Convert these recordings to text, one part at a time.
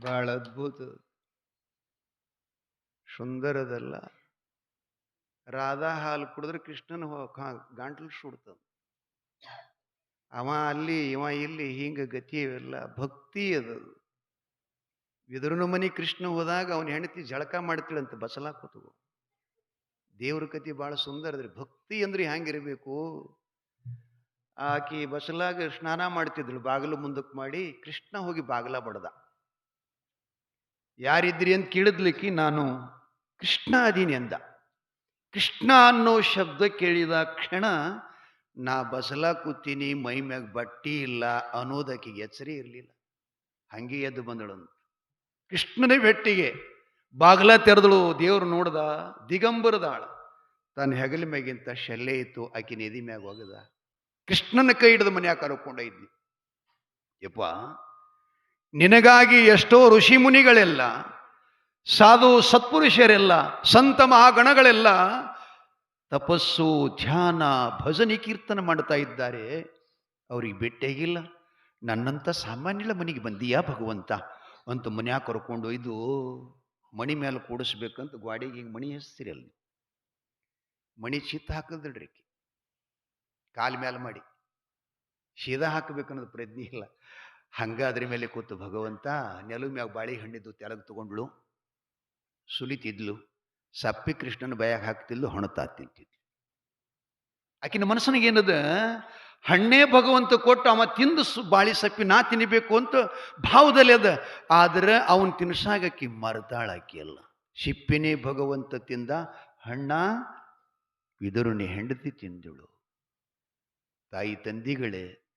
ಬಹಳ ಅದ್ಭುತ. ಸುಂದರದಲ್ಲ. ರಾಧಾ ಹಾಲು ಕುಡಿದ್ರೆ ಕೃಷ್ಣನ ಗಾಂಟ್ಲು ಸುಡ್ತ ಅವ ಅಲ್ಲಿ, ಇವ ಇಲ್ಲಿ ಹಿಂಗ ಗತಿ ಇವೆಲ್ಲ, ಭಕ್ತಿ ಅದು. ಬಿದುರನ ಮನಿ ಕೃಷ್ಣ ಹೋದಾಗ ಅವನ ಹೆಂಡತಿ ಜಳಕ ಮಾಡ್ತಿಳಂತ ಬಸಲಾ ಕೂತ್ಕೊ. ದೇವ್ರ ಕತಿ ಬಹಳ ಸುಂದರ ಅದ್ರಿ. ಭಕ್ತಿ ಅಂದ್ರೆ ಹ್ಯಾಂಗಿರ್ಬೇಕು ಆಕಿ ಬಸಲಾಗ ಸ್ನಾನ ಮಾಡ್ತಿದ್ಳು ಬಾಗಿಲು ಮುಂದಕ್ಕೆ ಮಾಡಿ, ಕೃಷ್ಣ ಹೋಗಿ ಬಾಗಿಲ ಬಡ್ದ. ಯಾರಿದ್ರಿ ಅಂತ ಕೇಳಿದ್ಲಿಕ್ಕೆ ನಾನು, ಕೃಷ್ಣ ಅದೀನಿ ಅಂದ. ಕೃಷ್ಣ ಅನ್ನೋ ಶಬ್ದ ಕೇಳಿದ ಕ್ಷಣ, ನಾ ಬಸಲ ಕೂತೀನಿ, ಮೈ ಮ್ಯಾಗ ಬಟ್ಟಿ ಇಲ್ಲ ಅನ್ನೋದಕ್ಕೆ ಎಚ್ಚರಿ ಇರಲಿಲ್ಲ. ಹಂಗೆ ಎದ್ದು ಬಂದಳು ಕೃಷ್ಣನೇ ಬೆಟ್ಟಿಗೆ, ಬಾಗ್ಲ ತೆರೆದಳು. ದೇವ್ರು ನೋಡ್ದ ದಿಗಂಬರದಾಳ ತನ್ನ ಹೆಗಲ ಮ್ಯಾಗಿಂತ ಶೆಲ್ಲೆ ಇತ್ತು, ಆಕೆ ನೆದಿ ಮ್ಯಾಗ ಹೋಗದ ಕೃಷ್ಣನ ಕೈ ಹಿಡಿದು ಮನ್ಯಾಗ ಕರ್ಕೊಂಡ ಇದ್ನಿ ಯಪ್ಪ ನಿನಗಾಗಿ ಎಷ್ಟೋ ಋಷಿ ಮುನಿಗಳೆಲ್ಲ, ಸಾಧು ಸತ್ಪುರುಷರೆಲ್ಲ, ಸಂತ ಮಹಾಗಣಗಳೆಲ್ಲ ತಪಸ್ಸು, ಧ್ಯಾನ, ಭಜನೆ, ಕೀರ್ತನ ಮಾಡ್ತಾ ಇದ್ದಾರೆ. ಅವ್ರಿಗೆ ಭೇಟಿಯಾಗಿಲ್ಲ ನನ್ನಂಥ ಸಾಮಾನ್ಯಳ ಮನೆಗೆ ಬಂದೀಯಾ ಭಗವಂತ? ಅಂತ ಮನ್ಯಾಗ ಕರ್ಕೊಂಡು ಇದು ಮಣಿ ಮೇಲೆ ಕೂಡಿಸ್ಬೇಕಂತ ಗ್ವಾಡಿಗೆ ಹಿಂಗೆ ಮಣಿ ಅಲ್ಲಿ. ಮಣಿ ಚಿತ್ತ ಹಾಕಿದ್ರಿ ಕಾಲ ಮೇಲೆ ಮಾಡಿ. ಸೀದಾ ಹಾಕಬೇಕನ್ನೋದು ಪ್ರಜ್ಞೆ ಇಲ್ಲ. ಹಂಗ ಅದ್ರ ಮೇಲೆ ಕೂತು ಭಗವಂತ ನೆಲು ಮ್ಯಾಗ ಬಾಳೆ ಹಣ್ಣಿದ್ದು ತೆಳಗ್ ತಗೊಂಡ್ಳು. ಸುಲಿತಿದ್ಲು. ಸಪ್ಪಿ ಕೃಷ್ಣನ ಬಯಾಗ ಹಾಕ್ತಿದ್ಲು ಹೊಣತಾ ತಿಂತಿದ್ಲು. ಆಕಿನ ಮನಸ್ಸನಿಗೇನದ ಏನದ? ಹಣ್ಣೇ ಭಗವಂತ ಕೊಟ್ಟು ಅವ ತಿಂದು ಬಾಳಿ ಸಪ್ಪಿ ನಾ ತಿನ್ನಬೇಕು ಅಂತ ಭಾವದಲ್ಲಿ ಅದ. ಆದ್ರೆ ಅವನ್ ತಿನ್ಸಾಗಕ್ಕೆ ಮರದಾಳಾಕಿ ಅಲ್ಲ ಸಿಪ್ಪಿನೇ ಭಗವಂತ ತಿಂದ ಹಣ್ಣ ವಿದುರುನಿ ಹೆಂಡತಿ ತಿಂದಳು. ತಾಯಿ ತಂದಿಗಳೇ,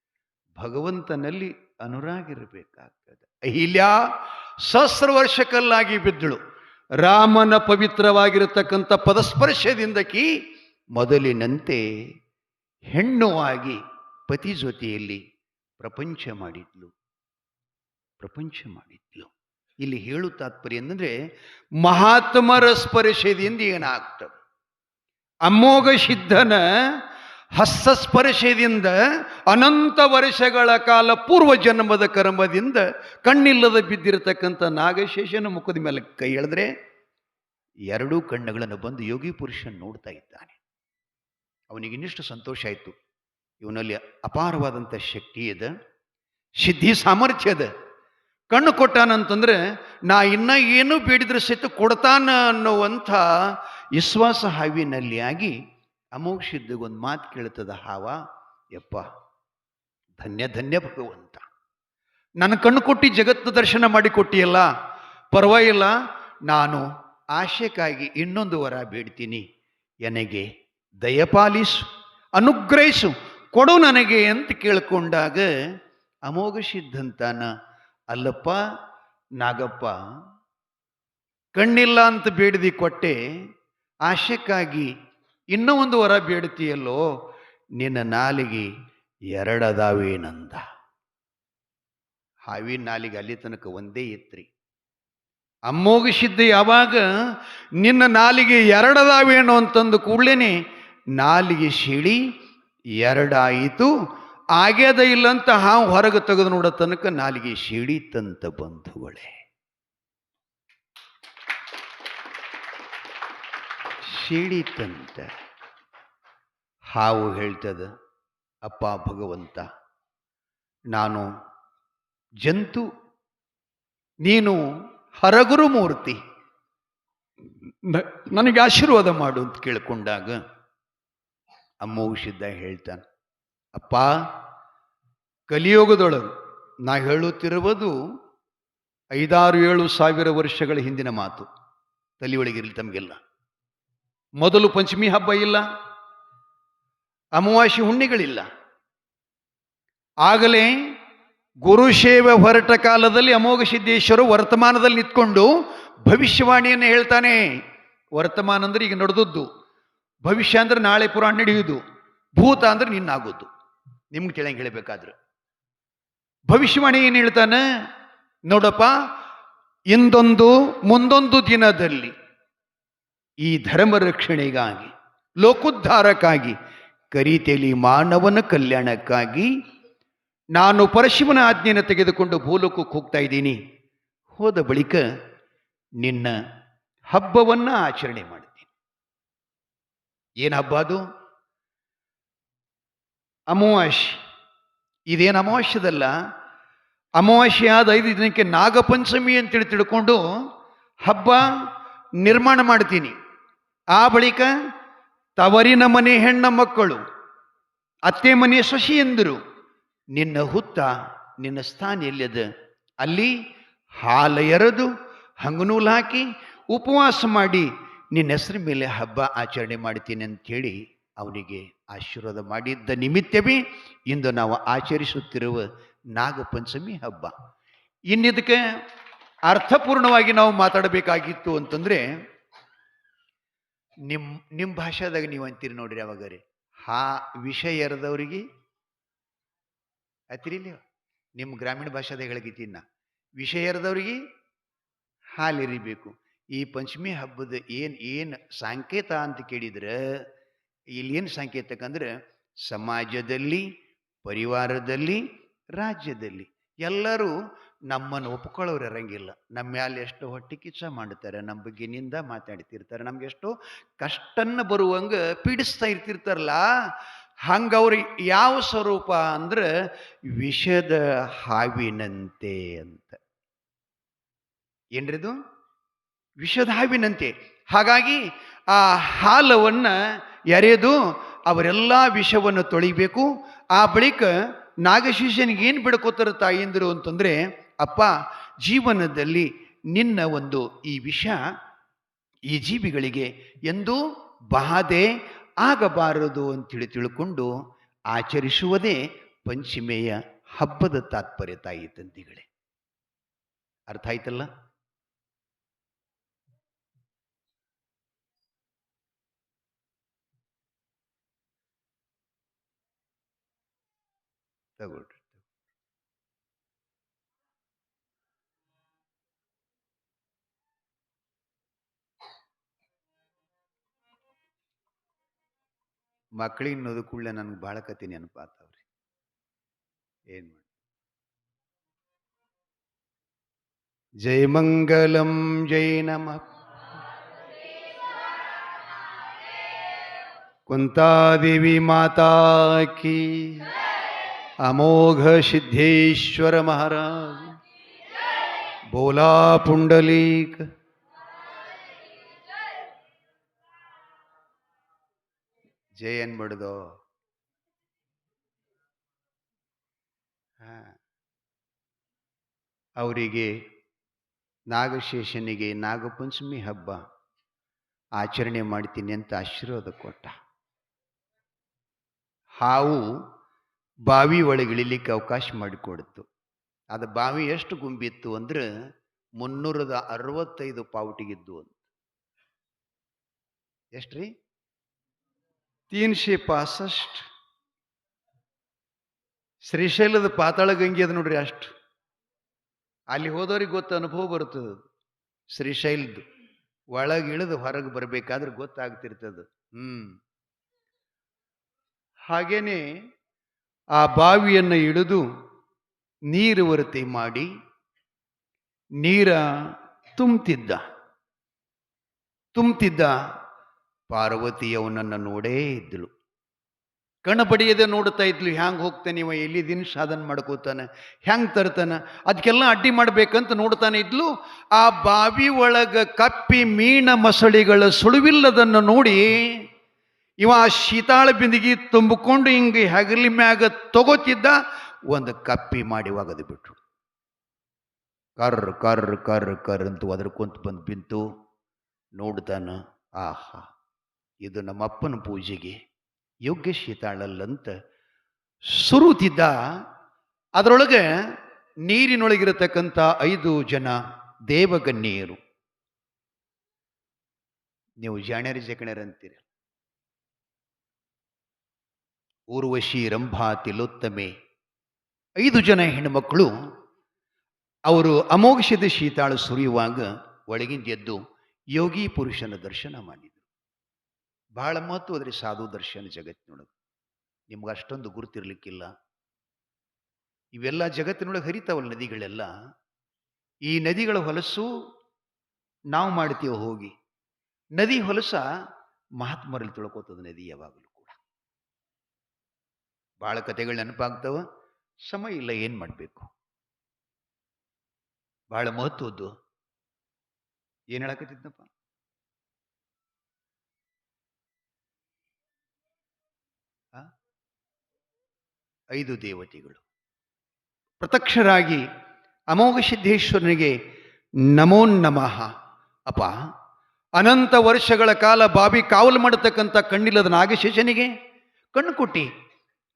ಭಗವಂತನಲ್ಲಿ ಅನುರಾಗಿರಬೇಕಾಗ್ತದೆ. ಅಹಿಲ್ಯ ಸಹಸ್ರ ವರ್ಷಕಲ್ಲಾಗಿ ಬಿದ್ದಳು. ರಾಮನ ಪವಿತ್ರವಾಗಿರತಕ್ಕಂಥ ಪದಸ್ಪರ್ಶದಿಂದಕಿ ಮೊದಲಿನಂತೆ ಹೆಣ್ಣುವಾಗಿ ಪತಿ ಜೊತೆಯಲ್ಲಿ ಪ್ರಪಂಚ ಮಾಡಿದ್ಲು. ಪ್ರಪಂಚ ಮಾಡಿದ್ಲು. ಇಲ್ಲಿ ಹೇಳು ತಾತ್ಪರ್ಯ ಅಂದರೆ ಮಹಾತ್ಮರ ಸ್ಪರ್ಶದಿಂದ ಏನಾಗ್ತದೆ? ಅಮೋಘ ಸಿದ್ಧನ ಹಸ್ತಸ್ಪರ್ಶದಿಂದ ಅನಂತ ವರ್ಷಗಳ ಕಾಲ ಪೂರ್ವ ಜನ್ಮದ ಕರ್ಮದಿಂದ ಕಣ್ಣಿಲ್ಲದ ಬಿದ್ದಿರತಕ್ಕಂಥ ನಾಗಶೇಷನ ಮುಖದ ಮೇಲೆ ಕೈ ಎಳೆದ್ರೆ ಎರಡೂ ಕಣ್ಣುಗಳನ್ನು ಬಂದು ಯೋಗಿ ಪುರುಷ ನೋಡ್ತಾ ಇದ್ದಾನೆ. ಅವನಿಗೆ ಇನ್ನಿಷ್ಟು ಸಂತೋಷ ಆಯಿತು. ಇವನಲ್ಲಿ ಅಪಾರವಾದಂಥ ಶಕ್ತಿ ಇದೆ, ಸಿದ್ಧಿ ಸಾಮರ್ಥ್ಯ ಅದ ಕಣ್ಣು ಕೊಟ್ಟಾನಂತಂದ್ರೆ, ನಾ ಇನ್ನ ಏನು ಬೇಡಿದ್ರೆ ಸಹಿತ ಕೊಡ್ತಾನ ಅನ್ನುವಂಥ ವಿಶ್ವಾಸ ಹಾವಿನಲ್ಲಿ ಆಗಿ ಅಮೋಘ ಸಿದ್ಧಗೊಂದು ಮಾತು ಕೇಳ್ತದ ಹಾವ, ಯಪ್ಪ, ಧನ್ಯ ಧನ್ಯ ಭಗವಂತ. ನನ್ನ ಕಣ್ಣು ಕೊಟ್ಟು ಜಗತ್ತು ದರ್ಶನ ಮಾಡಿಕೊಟ್ಟಿಯಲ್ಲ ಪರವಾಗಿಲ್ಲ, ನಾನು ಆಶೆಕ್ಕಾಗಿ ಇನ್ನೊಂದು ವರ ಬೇಡ್ತೀನಿ. ನನಗೆ ದಯಪಾಲಿಸು, ಅನುಗ್ರಹಿಸು, ಕೊಡು ನನಗೆ ಅಂತ ಕೇಳ್ಕೊಂಡಾಗ ಅಮೋಘ ಸಿದ್ಧಂತಾನ ಅಲ್ಲಪ್ಪ, ನಾಗಪ್ಪ, ಕಣ್ಣಿಲ್ಲ ಅಂತ ಬೇಡದಿ ಕೊಟ್ಟೆ ಆಶೆಕ್ಕಾಗಿ ಇನ್ನೂ ಒಂದು ವರ ಬೇಡ್ತೀಯಲ್ಲೋ ನಿನ್ನ ನಾಲಿಗೆ ಎರಡದಾವೇನಂದ? ಹಾವಿನ ನಾಲಿಗೆ ಅಲ್ಲಿ ತನಕ ಒಂದೇ ಇತ್ರಿ ಅಮ್ಮೋಗಿಸಿದ್ದ ಯಾವಾಗ? ನಿನ್ನ ನಾಲಿಗೆ ಎರಡದಾವೇನೋ ಅಂತಂದು ಕೂಡ್ಲೇನೆ ನಾಲಿಗೆ ಶಿಳಿ ಎರಡಾಯಿತು. ಆಗ್ಯದ ಇಲ್ಲಂತ ಹಾವು ಹೊರಗೆ ತೆಗೆದು ನೋಡೋ ತನಕ ನಾಲಿಗೆ ಶಿಡಿತಂತ ಬಂಧುಗಳೇ. ಸಿಡಿತಂತ ಹಾವು ಹೇಳ್ತದ, ಅಪ್ಪ ಭಗವಂತ, ನಾನು ಜಂತು, ನೀನು ಹರಗುರು ಮೂರ್ತಿ. ನನಗೆ ಆಶೀರ್ವಾದ ಮಾಡು ಅಂತ ಕೇಳ್ಕೊಂಡಾಗ ಅಮ್ಮೌಷಿದ್ದ ಹೇಳ್ತಾನೆ, ಅಪ್ಪ, ಕಲಿಯೋಗದೊಳಗೆ ನಾ ಹೇಳುತ್ತಿರುವುದು ಐದಾರು ಏಳು ಸಾವಿರ ವರ್ಷಗಳ ಹಿಂದಿನ ಮಾತು. ತಲೆಯೊಳಗಿರಲಿ ತಮಗೆಲ್ಲ. ಮೊದಲು ಪಂಚಮಿ ಹಬ್ಬ ಇಲ್ಲ, ಅಮಾವಾಸ್ಯೆ ಹುಣ್ಣಿಗಳಿಲ್ಲ. ಆಗಲೇ ಗುರುಶೇವ ಹೊರಟ ಕಾಲದಲ್ಲಿ ಅಮೋಘ ಸಿದ್ದೇಶ್ವರು ವರ್ತಮಾನದಲ್ಲಿ ನಿಂತ್ಕೊಂಡು ಭವಿಷ್ಯವಾಣಿಯನ್ನು ಹೇಳ್ತಾನೆ. ವರ್ತಮಾನ ಅಂದ್ರೆ ಈಗ ನಡೆದದ್ದು, ಭವಿಷ್ಯ ಅಂದ್ರೆ ನಾಳೆ ಪುರಾಣ ನಡೆಯುವುದು, ಭೂತ ಅಂದ್ರೆ ನಿನ್ನಾಗೋದು. ನಿಮ್ಗೆ ತಿಳಿಯಂಗೆ ಹೇಳಬೇಕಾದ್ರೆ. ಭವಿಷ್ಯವಾಣಿ ಏನು ಹೇಳ್ತಾನೆ? ನೋಡಪ್ಪ, ಇಂದೊಂದು, ಮುಂದೊಂದು ದಿನದಲ್ಲಿ ಈ ಧರ್ಮ ರಕ್ಷಣೆಗಾಗಿ ಲೋಕೋದ್ಧಾರಕ್ಕಾಗಿ, ಕರೀತೇಲಿ ಮಾನವನ ಕಲ್ಯಾಣಕ್ಕಾಗಿ ನಾನು ಪರಶಿವನ ಆಜ್ಞೆಯನ್ನು ತೆಗೆದುಕೊಂಡು ಭೂಲೋಕಕ್ಕೆ ಹೋಗ್ತಾ ಇದ್ದೀನಿ. ಹೋದ ಬಳಿಕ ನಿನ್ನ ಹಬ್ಬವನ್ನು ಆಚರಣೆ ಮಾಡ್ತೀನಿ. ಏನು ಹಬ್ಬ ಅದು? ಅಮಾವಾಸ್ಯೆ. ಇದೇನು ಅಮಾವಾಸ್ಯದಲ್ಲ ಅಮಾವಾಸ್ಯೆ ಆದ ಐದು ದಿನಕ್ಕೆ ನಾಗಪಂಚಮಿ ಅಂತೇಳಿ ತಿಳ್ಕೊಂಡು ಹಬ್ಬ ನಿರ್ಮಾಣ ಮಾಡ್ತೀನಿ. ಆ ಬಳಿಕ ತವರಿನ ಮನೆ ಹೆಣ್ಣ ಮಕ್ಕಳು, ಅತ್ತೆ ಮನೆ ಸೊಸೆಯಂದರು, ನಿನ್ನ ಹುತ್ತ ನಿನ್ನ ಸ್ಥಾನ ಎಲ್ಲಿದೆ ಅಲ್ಲಿ ಹಾಲ ಎರೆದು, ಹಂಗನೂಲು ಹಾಕಿ ಉಪವಾಸ ಮಾಡಿ ನಿನ್ನ ಹೆಸರ ಮೇಲೆ ಹಬ್ಬ ಆಚರಣೆ ಮಾಡ್ತೀನಿ ಅಂಥೇಳಿ ಅವನಿಗೆ ಆಶೀರ್ವಾದ ಮಾಡಿದ್ದ ನಿಮಿತ್ತವೇ ಇಂದು ನಾವು ಆಚರಿಸುತ್ತಿರುವ ನಾಗಪಂಚಮಿ ಹಬ್ಬ. ಇನ್ನಿದಕ್ಕೆ ಅರ್ಥಪೂರ್ಣವಾಗಿ ನಾವು ಮಾತಾಡಬೇಕಾಗಿತ್ತು ಅಂತಂದ್ರೆ ನಿಮ್ಮ ನಿಮ್ಮ ಭಾಷಾದಾಗ ನೀವು ಅಂತೀರಿ ನೋಡ್ರಿ ಅವಾಗರಿ. ಹಾ ವಿಷಯ ಎರದವ್ರಿಗೆ ಆಯ್ತಿರಿ ನಿಮ್ಮ ಗ್ರಾಮೀಣ ಭಾಷಾದಾಗ ಹೇಳಕತ್ತೀನಿ ನಾ ವಿಷಯ ಎರದವ್ರಿಗೆ ಹಾಲಿರಿಬೇಕು ಈ ಪಂಚಮಿ ಹಬ್ಬದ ಏನು ಏನು ಸಂಕೇತ ಅಂತ ಕೇಳಿದ್ರೆ, ಇಲ್ಲಿ ಏನು ಸಂಕೇತಕ್ಕಂದ್ರೆ ಸಮಾಜದಲ್ಲಿ, ಪರಿವಾರದಲ್ಲಿ, ರಾಜ್ಯದಲ್ಲಿ ಎಲ್ಲರೂ ನಮ್ಮನ್ನು ಒಪ್ಕೊಳ್ಳೋರು ಇರಂಗಿಲ್ಲ. ನಮ್ಮ ಮ್ಯಾಲೆ ಎಷ್ಟು ಹೊಟ್ಟೆ ಕಿಚ್ಚ ಮಾಡ್ತಾರೆ ನಮ್ಮ ಬಗ್ಗೆ ನಿಂದ ಮಾತಾಡ್ತಿರ್ತಾರೆ. ನಮ್ಗೆ ಎಷ್ಟೋ ಕಷ್ಟನ್ನು ಬರುವಂಗೆ ಪೀಡಿಸ್ತಾ ಇರ್ತಿರ್ತಾರಲ್ಲ ಹಂಗ ಅವ್ರು ಯಾವ ಸ್ವರೂಪ ಅಂದ್ರೆ ವಿಷದ ಹಾವಿನಂತೆ ಅಂತ. ಏನ್ರಿದು? ವಿಷದ ಹಾವಿನಂತೆ. ಹಾಗಾಗಿ ಆ ಹಾಲವನ್ನು ಎರೆದು ಅವರೆಲ್ಲ ವಿಷವನ್ನು ತೊಳಿಬೇಕು. ಆ ಬಳಿಕ ನಾಗಶೀಷನಿಗೆ ಏನು ಬಿಡ್ಕೋತಾರೆ ತಾಯಿಂದರು ಅಂತಂದ್ರೆ ಅಪ್ಪ, ಜೀವನದಲ್ಲಿ ನಿನ್ನ ಒಂದು ಈ ವಿಷ ಈ ಜೀವಿಗಳಿಗೆ ಎಂದೂ ಬಾಧೆ ಆಗಬಾರದು ಅಂತೇಳಿ ತಿಳ್ಕೊಂಡು ಆಚರಿಸುವುದೇ ಪಂಚಮೆಯ ಹಬ್ಬದ ತಾತ್ಪರ್ಯ, ತಾಯಿ ತಂದಿಗಳೇ. ಅರ್ಥ ಆಯ್ತಲ್ಲ? ತಗೊಳ್ರಿ. ಮಕ್ಕಳಿಗೆ ಅನ್ನೋದು ಕೂಡಲೇ ನನಗೆ ಭಾಳ ಕತೆ ನೆನಪಾತವ್ರಿ ಏನ್ ಮಾಡಿ ಜೈ ಮಂಗಲಂ ಜೈ ನಮಃ ಕುಂತಾದೇವಿ ಮಾತಾ ಕಿ ಅಮೋಘ ಸಿದ್ಧೇಶ್ವರ ಮಹಾರಾಜ್ ಬೋಲಾ ಪುಂಡಲೀಕ ಜೈ ಅನ್ಬಿಡ್ದು ಅವರಿಗೆ ನಾಗಶೇಷನಿಗೆ ನಾಗಪಂಚಮಿ ಹಬ್ಬ ಆಚರಣೆ ಮಾಡ್ತೀನಿ ಅಂತ ಆಶೀರ್ವಾದ ಕೊಟ್ಟ. ಹಾವು ಬಾವಿ ಒಳಗೆ ಇಳಿಲಿಕ್ಕೆ ಅವಕಾಶ ಮಾಡಿಕೊಡ್ತು. ಅದು ಬಾವಿ ಎಷ್ಟು ಗುಂಬಿತ್ತು ಅಂದ್ರೆ ಮುನ್ನೂರದ ಅರವತ್ತೈದು ಪಾವುಟಿಗಿದ್ದು ಅಂತ ಎಷ್ಟ್ರಿ? ತೀನ್ಶೆ ಪಾಸಷ್ಟ್. ಶ್ರೀಶೈಲದ ಪಾತಾಳ ಗಂಗೆ ಅದು ನೋಡ್ರಿ ಅಷ್ಟು. ಅಲ್ಲಿ ಹೋದವ್ರಿಗೆ ಗೊತ್ತ ಅನುಭವ ಬರ್ತದ ಅದು. ಶ್ರೀಶೈಲದ್ದು ಒಳಗೆ ಇಳಿದು ಹೊರಗೆ ಬರಬೇಕಾದ್ರೆ ಗೊತ್ತಾಗ್ತಿರ್ತದ. ಹ್ಮ್. ಹಾಗೇನೆ ಆ ಬಾವಿಯನ್ನು ಇಳಿದು ನೀರು ವರತಿ ಮಾಡಿ ನೀರ ತುಂಬ್ತಿದ್ದ. ತುಂಬ್ತಿದ್ದ ಪಾರ್ವತಿ ಅವನನ್ನು ನೋಡೇ ಇದ್ದಳು. ಕಣ್ಣು ಪಡೆಯದೆ ನೋಡ್ತಾ ಇದ್ಲು, ಹ್ಯಾಂಗೆ ಹೋಗ್ತಾನೆ ಇವ ಎಲ್ಲಿ ದಿನ ಸಾಧನ ಮಾಡ್ಕೋತಾನೆ. ಹ್ಯಾಂಗ್ ತರ್ತಾನೆ? ಅದಕ್ಕೆಲ್ಲ ಅಡ್ಡಿ ಮಾಡ್ಬೇಕಂತ ನೋಡ್ತಾನೆ ಇದ್ಲು. ಆ ಬಾವಿ ಒಳಗ ಕಪ್ಪಿ ಮೀನ ಮಸಳಿಗಳ ಸುಳುವಿಲ್ಲದನ್ನು ನೋಡಿ ಇವ ಆ ಶೀತಾಳ ಬಿಂದಿಗೆ ತುಂಬಿಕೊಂಡು ಹಿಂಗೆ ಹೆಗಲಿ ಮ್ಯಾಗ ತಗೋತಿದ್ದ, ಒಂದು ಕಪ್ಪಿ ಮಾಡಿ ಒಗದು ಬಿಟ್ರು. ಕರ್ ಕರ್ ಕರ್ ಕರ್ ಅಂತ ಒದರ್ಕೊಂತ ಬಂದು ಬಿಂತು. ನೋಡ್ತಾನ, ಆಹಾ. ಇದು ನಮ್ಮಪ್ಪನ ಪೂಜೆಗೆ ಯೋಗ್ಯ ಶೀತಾಳಲ್ಲಂತ ಸುರುತಿದ್ದ ಅದರೊಳಗೆ ನೀರಿನೊಳಗಿರತಕ್ಕಂಥ ಐದು ಜನ ದೇವಗನ್ಯರು ನೀವು ಜಾಣ್ಯರಿ ಜಕಣರಂತೀರಿ ಊರ್ವಶಿ ರಂಭಾ ತಿಲೋತ್ತಮೆ ಐದು ಜನ ಹೆಣ್ಣುಮಕ್ಕಳು ಅವರು ಅಮೋಘಿಸಿದ ಶೀತಾಳು ಸುರಿಯುವಾಗ ಒಳಗಿಂದ ಎದ್ದು ಯೋಗಿ ಪುರುಷನ ದರ್ಶನ ಮಾಡಿದರು. ಬಹಳ ಮಹತ್ವದ್ರಿ ಸಾಧು ದರ್ಶನ ಜಗತ್ತಿನೊಳಗೆ ನಿಮ್ಗೆ ಅಷ್ಟೊಂದು ಗುರುತಿರ್ಲಿಕ್ಕಿಲ್ಲ. ಇವೆಲ್ಲ ಜಗತ್ತಿನೊಳಗೆ ಹರಿತಾವಲ್ಲ ನದಿಗಳೆಲ್ಲ. ಈ ನದಿಗಳ ಹೊಲಸು ನಾವು ಮಾಡ್ತೀವ ಹೋಗಿ. ನದಿ ಹೊಲಸ ಮಹಾತ್ಮರಲ್ಲಿ ತಿಳ್ಕೊತದ ನದಿ ಯಾವಾಗಲೂ ಕೂಡ. ಭಾಳ ಕಥೆಗಳು ನೆನಪಾಗ್ತವ. ಸಮಯ ಇಲ್ಲ, ಏನು ಮಾಡಬೇಕು? ಭಾಳ ಮಹತ್ವದ್ದು. ಏನು ಹೇಳಕತ್ತಿದ್ನಪ್ಪ ಆ? ಐದು ದೇವತೆಗಳು. ಪ್ರತ್ಯಕ್ಷರಾಗಿ ಅಮೋಘ ಸಿದ್ಧೇಶ್ವರನಿಗೆ ನಮೋ ನಮಃ. ಅಪ ಅನಂತ ವರ್ಷಗಳ ಕಾಲ ಬಾಬಿ ಕಾವಲು ಮಾಡತಕ್ಕಂಥ ಕಣ್ಣಿಲ್ಲದ ನಾಗಶೇಷನಿಗೆ ಕಣ್ಣು ಕೊಟ್ಟಿ.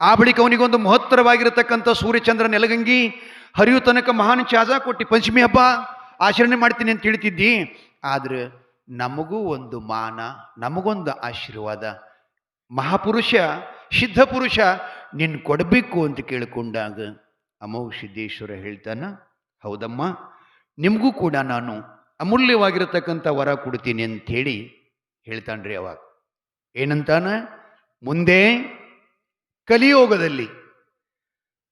ಆ ಬಳಿಕ ಅವನಿಗೊಂದು ಮಹತ್ತರವಾಗಿರತಕ್ಕಂಥ ಸೂರ್ಯಚಂದ್ರ ನೆಲಗಂಗಿ ಹರಿಯು ತನಕ ಮಹಾನ್ ಚಾಜ ಕೊಟ್ಟಿ ಪಂಚಮಿ ಹಬ್ಬ, ಆಚರಣೆ ಮಾಡ್ತೀನಿ ಅಂತ ಹೇಳ್ತಿದ್ದಿ. ಆದ್ರೆ ನಮಗೂ ಒಂದು ಮಾನ, ನಮಗೊಂದು ಆಶೀರ್ವಾದ. ಮಹಾಪುರುಷ, ಸಿದ್ಧ ಪುರುಷ ನಿನ್ ಕೊಡಬೇಕು ಅಂತ ಕೇಳಿಕೊಂಡಾಗ ಅಮೋಘ ಸಿದ್ದೇಶ್ವರ ಹೇಳ್ತಾನ, ಹೌದಮ್ಮ, ನಿಮಗೂ ಕೂಡ ನಾನು ಅಮೂಲ್ಯವಾಗಿರತಕ್ಕಂಥ ವರ ಕೊಡ್ತೀನಿ ಅಂಥೇಳಿ ಹೇಳ್ತಾನ್ರಿ ಅವಾಗ. ಏನಂತಾನ, ಮುಂದೆ ಕಲಿಯೋಗದಲ್ಲಿ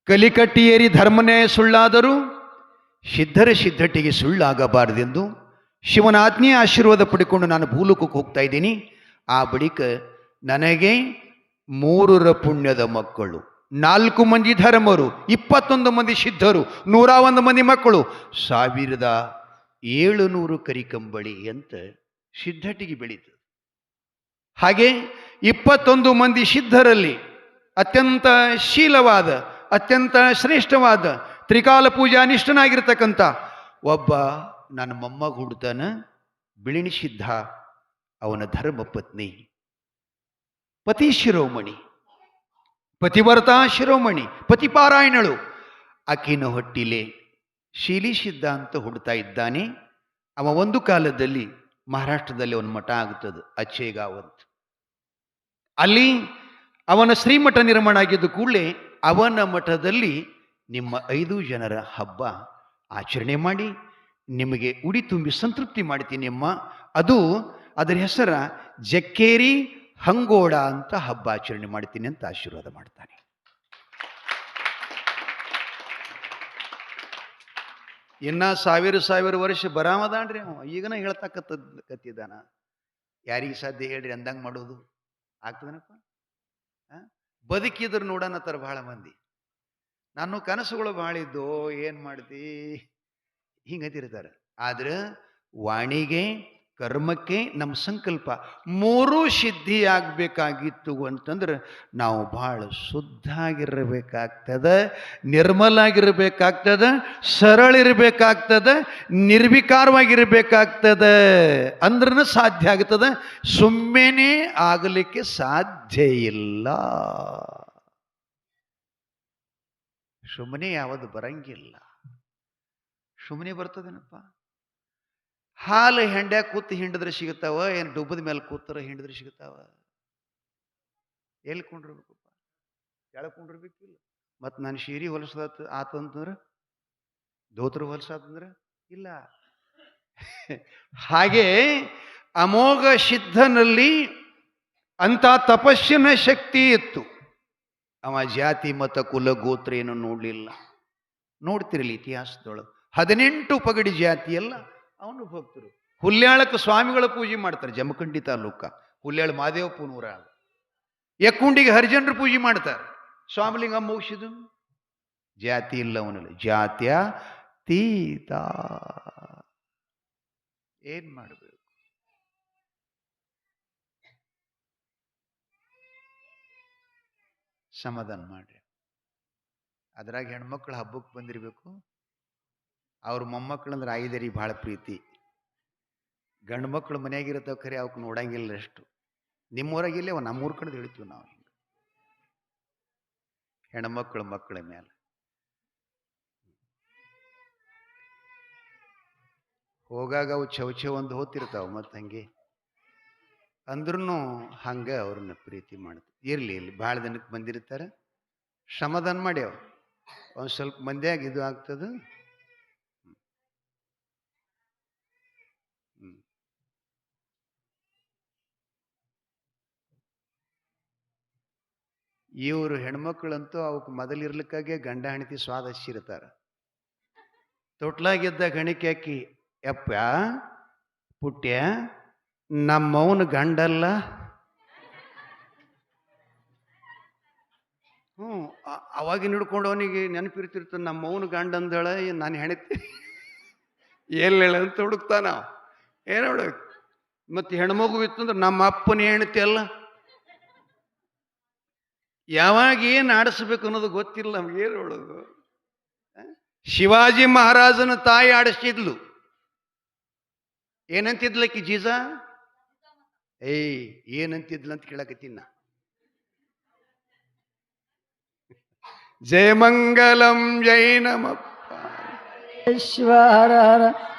ಕಲಿಕಟ್ಟಿಯೇರಿ ಧರ್ಮನೇ ಸುಳ್ಳಾದರೂ ಸಿದ್ಧರ ಸಿದ್ಧಟಿಗೆ ಸುಳ್ಳಾಗಬಾರದೆಂದು ಶಿವನ ಆಜ್ಞೆಯ ಆಶೀರ್ವಾದ ಪಡೆಕೊಂಡು ನಾನು ಭೂಲೋಕಕ್ಕೆ ಹೋಗ್ತಾ ಇದ್ದೀನಿ. ಆ ಬಳಿಕ ನನಗೆ ಮೂರರ ಪುಣ್ಯದ ಮಕ್ಕಳು, ನಾಲ್ಕು ಮಂದಿ ಧರ್ಮರು, ಇಪ್ಪತ್ತೊಂದು ಮಂದಿ ಸಿದ್ಧರು ನೂರ ಒಂದು ಮಂದಿ ಮಕ್ಕಳು, ಸಾವಿರದ ಏಳುನೂರು ಕರಿಕಂಬಳಿ ಅಂತ ಸಿದ್ಧಟಿಗೆ ಬೆಳೀತು ಹಾಗೆ ಇಪ್ಪತ್ತೊಂದು ಮಂದಿ ಸಿದ್ಧರಲ್ಲಿ ಅತ್ಯಂತ ಶೀಲವಾದ, ಅತ್ಯಂತ ಶ್ರೇಷ್ಠವಾದ ತ್ರಿಕಾಲ ಪೂಜಾ ನಿಷ್ಠನಾಗಿರ್ತಕ್ಕಂಥ ಒಬ್ಬ ನನ್ನ ಮೊಮ್ಮಗ ಹುಡ್ತಾನ ಬಿಳಿಣಿ ಸಿದ್ಧ, ಅವನ ಧರ್ಮ ಪತ್ನಿ ಪತಿ ಶಿರೋಮಣಿ. ಪತಿವರ್ತ ಶಿರೋಮಣಿ, ಪತಿಪಾರಾಯಣಳು. ಆಕಿನ ಹೊಟ್ಟಿಲೆ ಶೀಲಿ ಸಿದ್ಧಾಂತ ಹುಡ್ತಾ ಇದ್ದಾನೆ. ಅವ ಒಂದು ಕಾಲದಲ್ಲಿ ಮಹಾರಾಷ್ಟ್ರದಲ್ಲಿ ಅವನ ಮಠ ಆಗುತ್ತದೆ ಅಚ್ಚೇಗಾವಂತ ಅಲ್ಲಿ ಅವನ ಶ್ರೀಮಠ ನಿರ್ಮಾಣ ಆಗಿದ್ದ ಕೂಡಲೇ ಅವನ ಮಠದಲ್ಲಿ ನಿಮ್ಮ ಐದು ಜನರ ಹಬ್ಬ ಆಚರಣೆ ಮಾಡಿ, ನಿಮಗೆ ಉಡಿ ತುಂಬಿ ಸಂತೃಪ್ತಿ ಮಾಡ್ತೀನಿ ಅಮ್ಮ. ಅದು ಅದರ ಹೆಸರ ಜಕ್ಕೇರಿ ಹಂಗೋಡ ಅಂತ ಹಬ್ಬ ಆಚರಣೆ ಮಾಡ್ತೀನಿ ಅಂತ ಆಶೀರ್ವಾದ ಮಾಡ್ತಾನೆ. ಇನ್ನ ಸಾವಿರ ಸಾವಿರ ವರ್ಷ ಬರಾಮದಾನ್ರಿ ಅವ. ಈಗನ ಹೇಳ್ತಕ್ಕಂಥದ್ದು ಕತ್ತಿದ್ದಾನ ಯಾರಿಗೆ ಸಾಧ್ಯ ಹೇಳ್ರಿ ಅಂದಂಗೆ ಮಾಡೋದು. ಆಗ್ತದನಪ್ಪ? ಆ? ನೋಡೋಣ ತರ ಬಹಳ ಮಂದಿ. ನಾನು ಕನಸುಗಳು ಭಾಳ ಇದ್ದು, ಏನು ಮಾಡ್ತಿ? ಹಿಂಗತಿರ್ತಾರೆ ಆದ್ರೆ ವಾಣಿಗೆ ಕರ್ಮಕ್ಕೆ ನಮ್ಮ ಸಂಕಲ್ಪ ಮೂರೂ ಸಿದ್ಧಿ ಆಗಬೇಕಾಗಿತ್ತು ಅಂತಂದ್ರೆ ನಾವು ಭಾಳ ಶುದ್ಧ ಆಗಿರಬೇಕಾಗ್ತದೆ ನಿರ್ಮಲ ಆಗಿರಬೇಕಾಗ್ತದೆ ಸರಳ ಇರಬೇಕಾಗ್ತದೆ ನಿರ್ವಿಕಾರವಾಗಿರ್ಬೇಕಾಗ್ತದ ಅಂದ್ರನ ಸಾಧ್ಯ ಆಗ್ತದ. ಸುಮ್ಮನೆ ಆಗಲಿಕ್ಕೆ ಸಾಧ್ಯ ಇಲ್ಲ. ಸುಮ್ಮನೆ ಯಾವುದು ಬರಂಗಿಲ್ಲ. ಸುಮ್ಮನೆ ಬರ್ತದೇನಪ್ಪ? ಹಾಲು ಹೆಂಡ್ಯಾಗ ಕೂತು ಹಿಂಡಿದ್ರೆ ಸಿಗುತ್ತಾವ? ಏನು ಡುಬ್ಬದ ಮೇಲೆ ಕೂತರ ಹಿಂಡಿದ್ರೆ ಸಿಗುತ್ತಾವ? ಎಲ್ಲಿ ಕುಂಡಿರ್ಬೇಕಪ್ಪ? ಕೆಳಗೆ ಕೊಂಡಿರ್ಬೇಕಿಲ್ಲ. ಮತ್ತು ನನ್ನ ಶೀರಿ ಹೊಲಸದ ಆತಂತಂದ್ರೆ? ಧೋತ್ರ ಹೊಲಸಾತಂದ್ರೆ? ಇಲ್ಲ. ಹಾಗೆ ಅಮೋಘ ಸಿದ್ಧನಲ್ಲಿ ಅಂತ ತಪಸ್ಸಿನ ಶಕ್ತಿ ಇತ್ತು. ಅವ ಜಾತಿ, ಮತ, ಕುಲ, ಗೋತ್ರ ಏನು ನೋಡಲಿಲ್ಲ. ನೋಡ್ತಿರಲಿ ಇತಿಹಾಸದೊಳಗೆ. ಹದಿನೆಂಟು ಪಗಡಿ ಜಾತಿ ಎಲ್ಲ ಅವನು ಭಕ್ತರು. ಹುಲ್ಯಾಳಕ್ಕೆ ಸ್ವಾಮಿಗಳ ಪೂಜೆ ಮಾಡ್ತಾರೆ, ಜಮಖಂಡಿ ತಾಲೂಕ. ಹುಲ್ಯಾಳ ಮಾದೇವಪ್ಪನೂರ ಯಕ್ಕುಂಡಿಗೆ ಹರಿಜನರು ಪೂಜೆ ಮಾಡ್ತಾರೆ. ಸ್ವಾಮಿಲಿಂಗ ಮುಗಿಸಿದು ಜಾತಿ ಇಲ್ಲ ಅವನಲ್ಲಿ. ಜಾತ್ಯ ತೀತ. ಏನ್ ಮಾಡಬೇಕು? ಸಮಾಧಾನ ಮಾಡ್ರಿ. ಅದ್ರಾಗ ಹೆಣ್ಮಕ್ಳು ಹಬ್ಬಕ್ಕೆ ಬಂದಿರಬೇಕು. ಅವ್ರ ಮೊಮ್ಮಕ್ಳಂದ್ರೆ ಐದರಿ ಭಾಳ ಪ್ರೀತಿ. ಗಂಡು ಮಕ್ಕಳು ಮನೆಯಾಗಿರ್ತಾವ ಖರೆ ಅವಕ್ಕೆ ನೋಡಂಗಿಲ್ಲ ಅಷ್ಟು. ನಿಮ್ಮೂರಾಗಿಲ್ಲ ಅವ ನಮ್ಮೂರ ಕಡೆ ಹೇಳ್ತೀವಿ ನಾವು ಹಿಂಗೆ. ಹೆಣ್ಮಕ್ಳು ಮಕ್ಕಳ ಮೇಲೆ ಹೋಗಾಗ ಅವು ಚೌಚೆ ಒಂದು ಹೋತಿರ್ತಾವ ಮತ್ತು ಹಂಗೆ. ಅಂದ್ರೂ ಹಂಗೆ ಅವ್ರನ್ನ ಪ್ರೀತಿ ಮಾಡ್ತಾರೆ ಇರಲಿ ಇಲ್ಲಿ ಭಾಳ ದಿನಕ್ಕೆ ಬಂದಿರ್ತಾರೆ. ಸಮಾಧಾನ ಮಾಡ್ಯಾವ. ಒಂದು ಸ್ವಲ್ಪ ಮಂದಿಯಾಗಿ ಇದು ಆಗ್ತದೆ. ಇವರು ಹೆಣ್ಮಕ್ಳಂತೂ ಅವಕ್ಕೆ ಮೊದಲಿರ್ಲಿಕ್ಕಾಗೆ ಗಂಡ ಹೆಂಡತಿ ಸ್ವಾದ ಹಚ್ಚಿರ್ತಾರೆ ತೊಟ್ಲಾಗಿದ್ದ ಗಣಿಕೆ ಅಕ್ಕಿ ಯಪ್ಪ, ಪುಟ್ಯ, ನಮ್ಮವನು ಗಂಡಲ್ಲ? ಹ್ಞೂ ಅವಾಗಿ ಹಿಡ್ಕೊಂಡು ಅವನಿಗೆ ನೆನಪಿರ್ತಿರ್ತದೆ ನಮ್ಮವನ ಗಂಡ ಅಂದೇಳ ನಾನು ಹೆಣತಿ ಹೇಳ? ಅಂತ ಹುಡುಕ್ತಾನ ಏನು ಹುಡುಕ್ ಮತ್ತು ಹೆಣ್ಮಗು ಇತ್ತಂದ್ರೆ ನಮ್ಮ ಅಪ್ಪನ ಹೆಣತಿ ಅಲ್ಲ? ಯಾವಾಗ ಏನು ಆಡಿಸ್ಬೇಕು ಅನ್ನೋದು ಗೊತ್ತಿಲ್ಲ ನಮ್ಗೆ ಏನು ಹೇಳೋದು? ಶಿವಾಜಿ ಮಹಾರಾಜನ ತಾಯಿ ಆಡಿಸ್ತಿದ್ಲು. ಏನಂತಿದ್ಲಕ್ಕಿ ಜೀಜ? ಏಯ್ ಏನಂತಿದ್ಲು ಅಂತ ಕೇಳಕತ್ತಿನ ಜಯಮಂಗಲಂ ಜೈ ನಮಪ್ಪ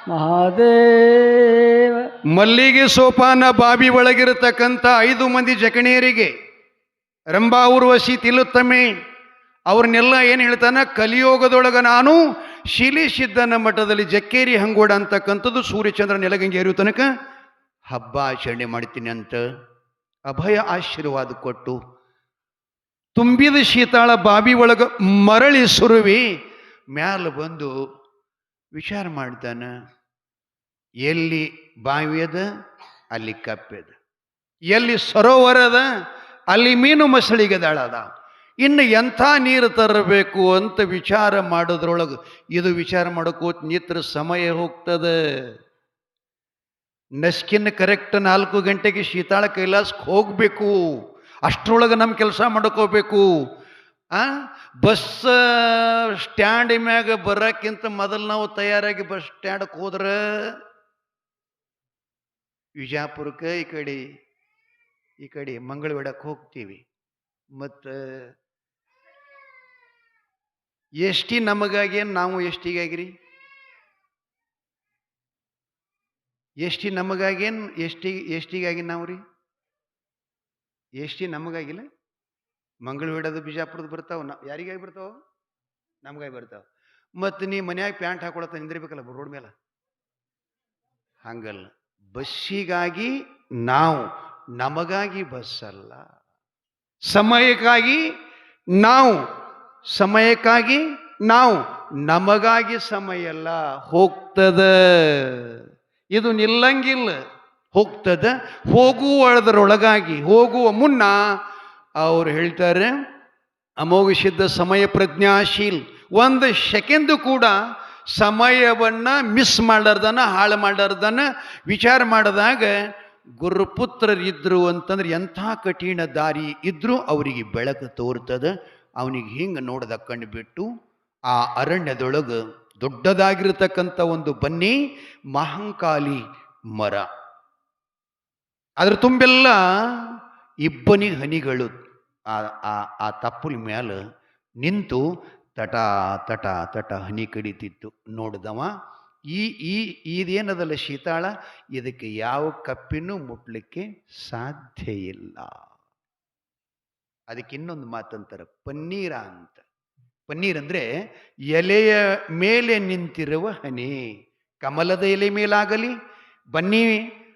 ಮಹಾದೇವ. ಮಲ್ಲಿಗೆ ಸೋಪಾನ ಬಾಬಿ ಒಳಗಿರತಕ್ಕಂಥ ಐದು ಮಂದಿ ಜಕಣಿಯರಿಗೆ ರಂಭಾ ಊರ್ವಶಿ ತಿಲುತ್ತಮೆ ಅವ್ರನ್ನೆಲ್ಲ ಏನು ಹೇಳ್ತಾನೆ? ಕಲಿಯೋಗದೊಳಗೆ ನಾನು ಶಿಲಿ ಸಿದ್ದನ ಮಠದಲ್ಲಿ ಜಕ್ಕೇರಿ ಹಂಗೋಡ ಅಂತಕ್ಕಂಥದ್ದು ಸೂರ್ಯಚಂದ್ರ ನೆಲಗಂಗೆ ಇರುವ ತನಕ ಹಬ್ಬ ಆಚರಣೆ ಮಾಡ್ತೀನಿ ಅಂತ ಅಭಯ ಆಶೀರ್ವಾದ ಕೊಟ್ಟು ತುಂಬಿದ ಶೀತಾಳ ಬಾವಿ ಒಳಗ ಮರಳಿ ಸುರುವಿ ಮ್ಯಾಲ ಬಂದು ವಿಚಾರ ಮಾಡ್ತಾನೆ, ಎಲ್ಲಿ ಬಾವಿ ಅದ, ಅಲ್ಲಿ ಕಪ್ಪೆದ ಎಲ್ಲಿ ಸರೋವರದ ಅಲ್ಲಿ ಮೀನು ಮಸಳಿಗೆ ದಾಳದ. ಇನ್ನು ಎಂಥ ನೀರು ತರಬೇಕು ಅಂತ ವಿಚಾರ ಮಾಡೋದ್ರೊಳಗೆ ಇದು ವಿಚಾರ ಮಾಡೋಕ್ಕೂ ನಿತ್ರ ಸಮಯ ಹೋಗ್ತದೆ. ನಸ್ಕಿನ್ ಕರೆಕ್ಟ್ ನಾಲ್ಕು ಗಂಟೆಗೆ ಶೀತಾಳ ಕೈಲಾಸಕ್ಕೆ ಹೋಗಬೇಕು. ಅಷ್ಟರೊಳಗೆ ನಮ್ಮ ಕೆಲಸ ಮಾಡ್ಕೋಬೇಕು. ಆ? ಬಸ್ ಸ್ಟ್ಯಾಂಡ್ ಮ್ಯಾಗ ಬರೋಕ್ಕಿಂತ ಮೊದಲು ನಾವು ತಯಾರಾಗಿ ಬಸ್ ಸ್ಟ್ಯಾಂಡಕ್ಕೆ ಹೋದ್ರೆ ವಿಜಾಪುರಕ್ಕೆ ಈ ಕಡೆ ಈ ಕಡೆ ಮಂಗಳವಾಡಕ್ಕೆ ಹೋಗ್ತೀವಿ. ಮತ್ತು, ಎಷ್ಟಿ ನಮಗಾಗಿ ನಾವು ಎಷ್ಟಿಗಾಗಿರಿ? ಎಷ್ಟಿ ನಮಗಾಗೇನು ಎಷ್ಟಿ, ಎಷ್ಟಿಗಾಗಿ ನಾವು ರೀ ಎಷ್ಟಿ ನಮಗಾಗಿಲ್ಲ? ಮಂಗಳವಾಡದ ಬಿಜಾಪುರದ ಬರ್ತಾವ ನಾವು ಯಾರಿಗಾಗಿ ಬರ್ತಾವ? ನಮಗಾಗಿ ಬರ್ತಾವ. ಮತ್ತು ನೀ ಮನ್ಯಾಗ ಪ್ಯಾಂಟ್ ಹಾಕೊಳತ್ತ ನಿಂದಿರ್ಬೇಕಲ್ಲ ರೋಡ್ ಮೇಲೆ ಹಂಗಲ್ಲ. ಬಸ್ಸಿಗಾಗಿ ನಾವು ನಮಗಾಗಿ ಬಸ್ ಅಲ್ಲ ಸಮಯಕ್ಕಾಗಿ ನಾವು ಸಮಯಕ್ಕಾಗಿ ನಾವು, ನಮಗಾಗಿ ಸಮಯ ಅಲ್ಲ ಹೋಗ್ತದ. ಇದು ನಿಲ್ಲಂಗಿಲ್ಲ. ಹೋಗ್ತದ, ಹೋಗುವಳದರೊಳಗಾಗಿ, ಹೋಗುವ ಮುನ್ನ ಅವ್ರು ಹೇಳ್ತಾರೆ ಅಮೋಘಿಸಿದ್ದ ಸಮಯ ಪ್ರಜ್ಞಾಶೀಲ್, ಒಂದು ಸೆಕೆಂಡ್ ಕೂಡ ಸಮಯವನ್ನು ಮಿಸ್ ಮಾಡಾರ್ದನ ಹಾಳು ಮಾಡಾರ್ದನ ವಿಚಾರ ಮಾಡಿದಾಗ ಗುರುಪುತ್ರರಿದ್ರು ಅಂತಂದ್ರೆ ಎಂಥ ಕಠಿಣ ದಾರಿ ಇದ್ರೂ ಅವರಿಗೆ ಬೆಳಕು ತೋರ್ತದ. ಅವನಿಗೆ ಹಿಂಗೆ ನೋಡ್ದ ಕಣ್ಣು ಬಿಟ್ಟು ಆ ಅರಣ್ಯದೊಳಗೆ ದೊಡ್ಡದಾಗಿರತಕ್ಕಂಥ ಒಂದು ಬನ್ನಿ ಮಹಂಕಾಲಿ ಮರ. ಅದ್ರ ತುಂಬೆಲ್ಲ ಇಬ್ಬನಿ ಹನಿಗಳು ಆ ಆ ತಪ್ಪಲ ಮ್ಯಾಲ ನಿಂತು ತಟ ತಟ ತಟ ಹನಿ ಕಡಿತಿತ್ತು. ನೋಡಿದವ ಈ ಈ ಇದೇನದಲ್ಲ ಶೀತಾಳ? ಇದಕ್ಕೆ ಯಾವ ಕಪ್ಪಿನೂ ಮುಟ್ಲಿಕ್ಕೆ ಸಾಧ್ಯ ಇಲ್ಲ. ಅದಕ್ಕೆ ಇನ್ನೊಂದು ಮಾತಂತಾರೆ, ಪನ್ನೀರ ಅಂತ. ಪನ್ನೀರ್ ಅಂದ್ರೆ ಎಲೆಯ ಮೇಲೆ ನಿಂತಿರುವ ಹನಿ. ಕಮಲದ ಎಲೆ ಮೇಲಾಗಲಿ, ಬನ್ನಿ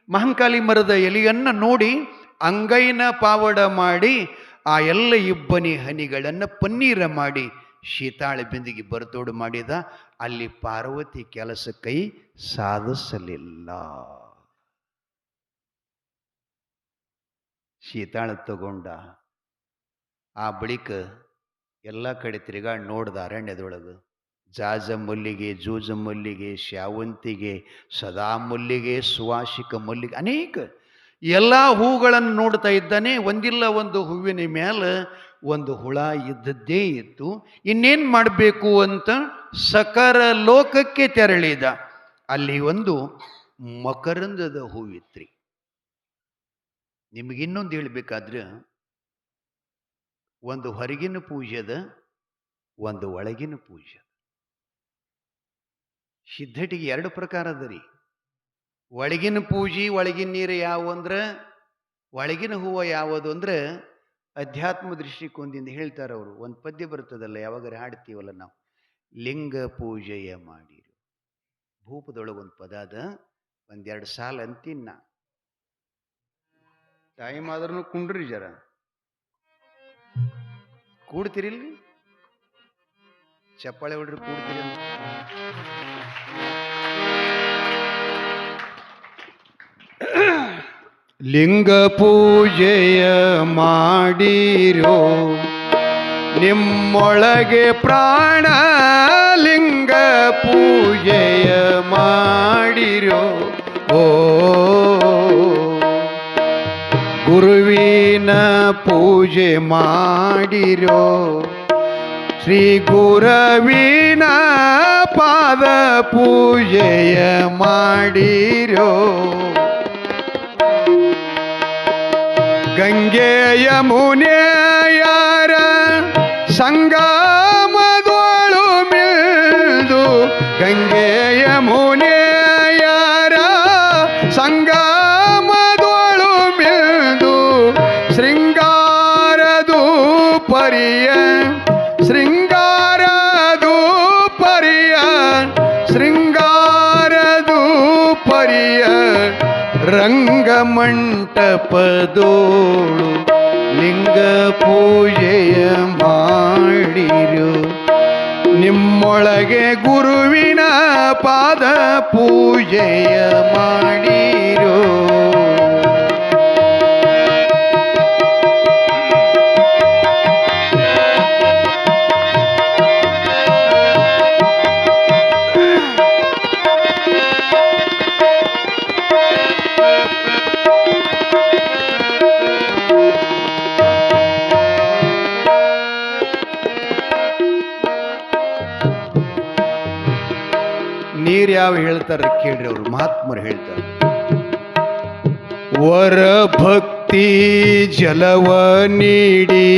ಮಹಂಕಾಲಿ ಮರದ ಎಲೆಯನ್ನು ನೋಡಿ, ಅಂಗೈನ ಪಾವಡ ಮಾಡಿ, ಆ ಎಲ್ಲ ಇಬ್ಬನಿ ಹನಿಗಳನ್ನು ಪನ್ನೀರ ಮಾಡಿ ಶೀತಾಳ ಬಿಂದಿಗೆ ಬರತೋಡು ಮಾಡಿದ, ಅಲ್ಲಿ ಪಾರ್ವತಿ ಕೆಲಸ ಕೈ ಸಾಧಿಸಲಿಲ್ಲ. ಶೀತಾಳ ತಗೊಂಡ, ಆ ಬಳಿಕ ಎಲ್ಲ ಕಡೆ ತಿರುಗಾಡಿ ನೋಡ್ದ ಅರಣ್ಯದೊಳಗೆ, ಜಾಜ ಮಲ್ಲಿಗೆ, ಜೂಜ ಮಲ್ಲಿಗೆ ಶಾವಂತಿಗೆ ಸದಾ ಮಲ್ಲಿಗೆ, ಸುವಾಸಿಕ ಮಲ್ಲಿಗೆ, ಅನೇಕ ಎಲ್ಲ ಹೂಗಳನ್ನು ನೋಡ್ತಾ ಇದ್ದಾನೆ. ಒಂದಿಲ್ಲ ಒಂದು ಹೂವಿನ ಮೇಲೆ ಒಂದು ಹುಳ ಇದ್ದದ್ದೇ ಇತ್ತು. ಇನ್ನೇನು ಮಾಡಬೇಕು ಅಂತ ಸಕರ ಲೋಕಕ್ಕೆ ತೆರಳಿದ. ಅಲ್ಲಿ ಒಂದು ಮಕರಂದದ ಹೂವಿತ್ರಿ. ನಿಮಗಿನ್ನೊಂದು ಹೇಳಬೇಕಾದ್ರೆ, ಒಂದು ಹೊರಗಿನ ಪೂಜೆದ, ಒಂದು ಒಳಗಿನ ಪೂಜೆ. ಸಿದ್ಧಟಿಗೆ ಎರಡು ಪ್ರಕಾರ ರೀ. ಒಳಗಿನ ಪೂಜೆ, ಒಳಗಿನ ನೀರು ಯಾವ ಅಂದ್ರೆ, ಒಳಗಿನ ಹೂವು ಯಾವುದು ಅಂದ್ರೆ ಅಧ್ಯಾತ್ಮ ದೃಷ್ಟಿಕೋನದಿಂದ ಹೇಳ್ತಾರೆ ಅವರು, ಒಂದು ಪದ್ಯ ಬರ್ತದಲ್ಲ ಯಾವಾಗಾರ ಹಾಡ್ತೀವಲ್ಲ ನಾವು? ಲಿಂಗ ಪೂಜೆಯ ಮಾಡಿರು. ಭೂಪದೊಳಗೆ ಒಂದು ಪದ ಅದ, ಒಂದೆರಡು ಸಾಲ ಅಂತಿನ್ನ ಟೈಮ್ ಆದ್ರೂ ಕುಂಡ್ರಿ ಜರ. ಕೂಡ್ತಿರಿಲ್ರಿ ಚಪ್ಪಾಳೆ ಹೊಡ್ರಿ ಕೂಡ್ತೀರಿ ಲಿಂಗ ಪೂಜೆಯ ಮಾಡಿರೋ ನಿಮ್ಮೊಳಗೆ ಪ್ರಾಣ ಲಿಂಗ ಪೂಜೆಯ ಮಾಡಿರೋ ಓ ಗುರುವಿನ ಪೂಜೆ ಮಾಡಿರೋ ಶ್ರೀ ಗುರವಿನ ಪಾದ ಪೂಜೆಯ ಮಾಡಿರೋ ಗಂಗೆಯ ಮುನೆಯಾರ ರಂಗಮಂಟಪದೋಳು ಲಿಂಗ ಪೂಜೆಯ ಮಾಡಿರು. ನಿಮ್ಮೊಳಗೆ ಗುರುವಿನ ಪಾದ ಪೂಜೆಯ ಮಾಡಿರೋ. ನೀರ್ ಯಾವ ಹೇಳ್ತಾರ ಕೇಳ್ರಿ ಅವರು, ಮಹಾತ್ಮರು ಹೇಳ್ತಾರೆ. ವರ ಭಕ್ತಿ ಜಲವ ನೀಡಿ.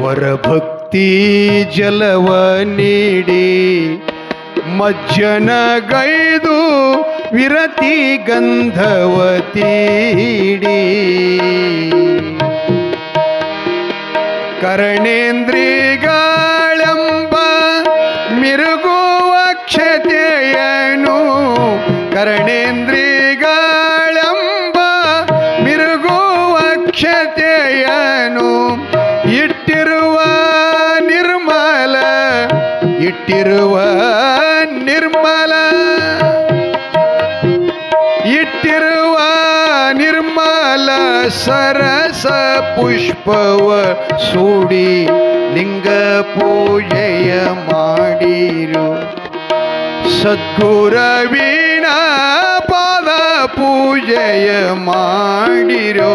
ವರ ಭಕ್ತಿ ಜಲವ ನೀಡಿ. ಮಜ್ಜನ ಗೈದು ವಿರತಿ ಗಂಧವ ತೀಡಿ ಕ್ಷತೆಯನು ಇಟ್ಟಿರುವ ನಿರ್ಮಲ ಇಟ್ಟಿರುವ ನಿರ್ಮಲ ಇಟ್ಟಿರುವ ನಿರ್ಮಲ ಸರಸ ಪುಷ್ಪವ ಸೂಡಿ ಲಿಂಗ ಪೂಜೆಯ ಮಾಡಿರು ಸದ್ಗುರವೀಣ ಪಾದ ಪೂಜೆಯ ಮಾಡಿರೋ